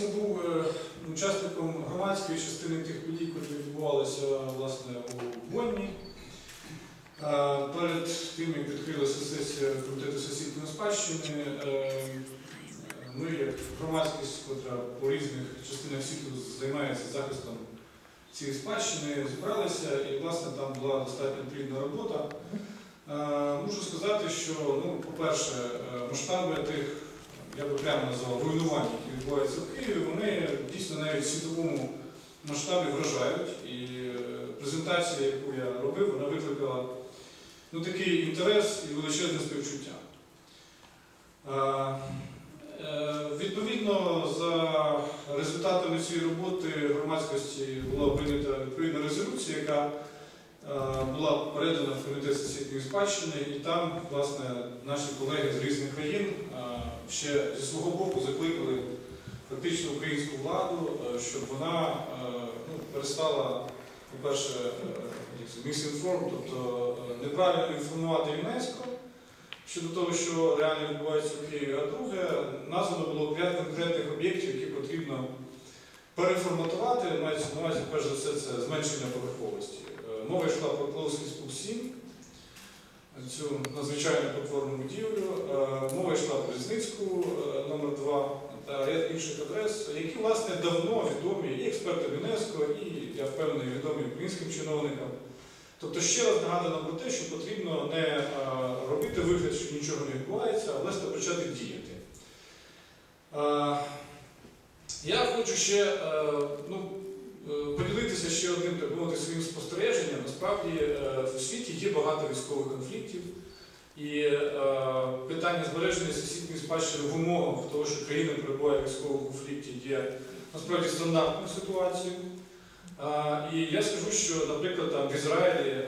дійсно був е, учасником громадської частини тих подій, які відбувалися власне у Бонні. Е, Перед тим, як відкрилася сесія комітету сесійної спадщини, е, ми, як громадськість, котра по різних частинах світу займається захистом цієї спадщини, зібралися і, власне, там була достатньо плідна робота. Можу сказати, що, ну, по-перше, масштаби тих, я би прямо назвав, руйнувань, які відбуваються в Києві, вони дійсно навіть в світовому масштабі вражають. І е, презентація, яку я робив, вона викликала ну, такий інтерес і величезне співчуття. Е, Відповідно, за результатами цієї роботи громадськості була прийнята відповідна резолюція, яка е, була передана в комітет всесвітньої спадщини, і там, власне, наші колеги з різних країн ще зі свого боку закликали фактично українську владу, е, щоб вона е, ну, перестала, по-перше, місінформ, тобто е, неправильно інформувати ЮНЕСКО щодо того, що реально відбувається в Києві. А друге, названо було п'ять конкретних об'єктів, які потрібно переформатувати. Мається на увазі, перш за все, це зменшення поверховості. Е, Мова йшла про Клоуський спук 7, цю надзвичайну потворну будівлю. Е, Мова йшла про які, власне, давно відомі і експертам ЮНЕСКО, і, я впевнений, відомі українським чиновникам. Тобто ще раз нагадано про те, що потрібно не е, робити вигляд, що нічого не відбувається, а власне почати діяти. Е, Я хочу ще е, ну, поділитися ще одним так мовити, своїм спостереженням. Насправді в світі є багато військових конфліктів, і питання збереження сусідньої спадщини в умовах того, що країна перебуває в військовому конфлікті, є насправді стандартною ситуацією. І я скажу, що, наприклад, там в Ізраїлі е,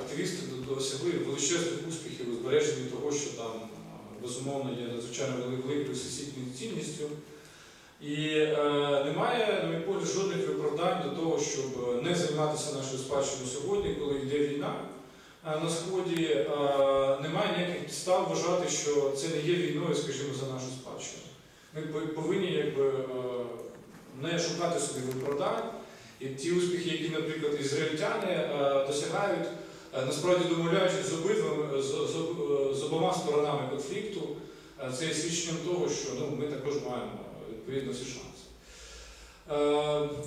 активісти досягли величезних успіхів у збереженні того, що там е, безумовно є надзвичайно великою всесвітньою цінністю. І е, немає, на мій погляд, жодних виправдань до того, щоб не займатися нашою спадщиною сьогодні, коли йде війна е, на сході. Немає ніяких підстав вважати, що це не є війною, скажімо, за нашу спадщину. Ми повинні якби, не шукати собі виправдань. І ті успіхи, які, наприклад, ізраїльтяни досягають, насправді домовляючись з, обидвами, з, обома сторонами конфлікту, це є свідченням того, що ну, ми також маємо відповідно. Е,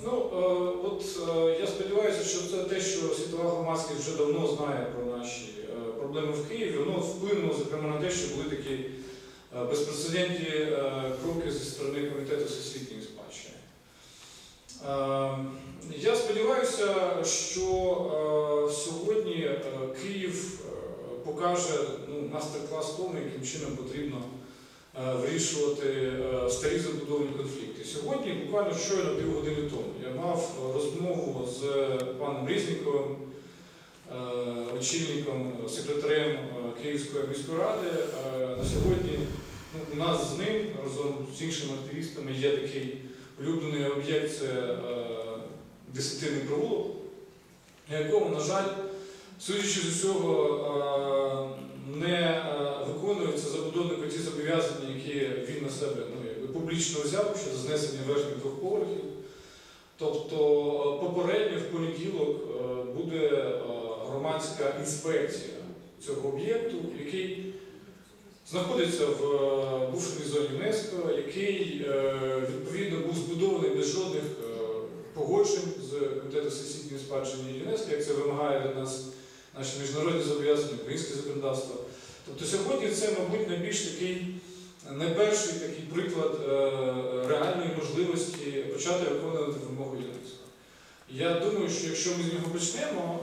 ну, е, от е, я сподіваюся, що це те, що світова громадськість вже давно знає про наші е, проблеми в Києві, воно вплинуло, зокрема, на те, що були такі е, безпрецедентні е, кроки зі сторони комітету всесвітньої спадщини. Е, Я сподіваюся, що е, сьогодні е, Київ е, покаже ну, мастер-клас тому, яким чином потрібно е, вирішувати е, старі забудовані конфлікти. Сьогодні, буквально щойно півгодини тому, я мав розмову з паном Різніковим, е, очільником, секретарем е, Київської міської ради. Е, На сьогодні ну, у нас з ним разом з іншими активістами є такий улюблений об'єкт це е, десятинний провулок, на якому, на жаль, судячи з усього, е, не е, виконуються забудовнику ті зобов'язання, які він на себе ну, якби публічно взяв щодо знесення верхніх двох поверхів. Тобто е, попередньо в понеділок е, буде громадська інспекція цього об'єкту, який знаходиться в буферній зоні ЮНЕСКО, який відповідно був збудований без жодних погоджень з комітетом всесвітньої спадщини ЮНЕСКО, як це вимагає від нас наші міжнародні зобов'язання, українське законодавство. Тобто сьогодні це, мабуть, найбільш такий, найперший такий приклад е, реальної можливості почати виконувати вимогу ЮНЕСКо. Я думаю, що якщо ми з нього почнемо,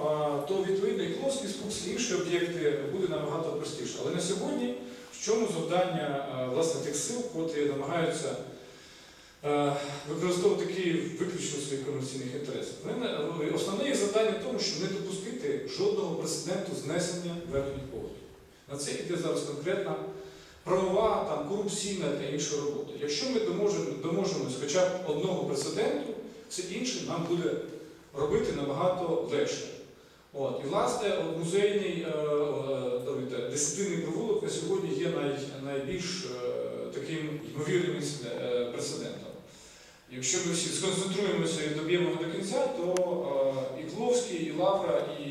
то відповідно і Кловський спуск, і інші об'єкти буде набагато простіше. Але на сьогодні в чому завдання е, власне тих сил, котрі намагаються е, використовувати Київ виключно своїх комерційних інтересах? Основне завдання в тому, щоб не допустити жодного прецеденту знесення верхніх поверхів. На це йде зараз конкретна правова, там, корупційна та інша робота. Якщо ми доможемо, доможемось хоча б одного прецеденту, все інше нам буде робити набагато легше. От. І, власне, музейний е, е, десятинний провулок на сьогодні є най, найбільш е, таким ймовірним е, прецедентом. Якщо ми всі сконцентруємося і доб'ємо до кінця, то е, і Кловський, і Лавра, і,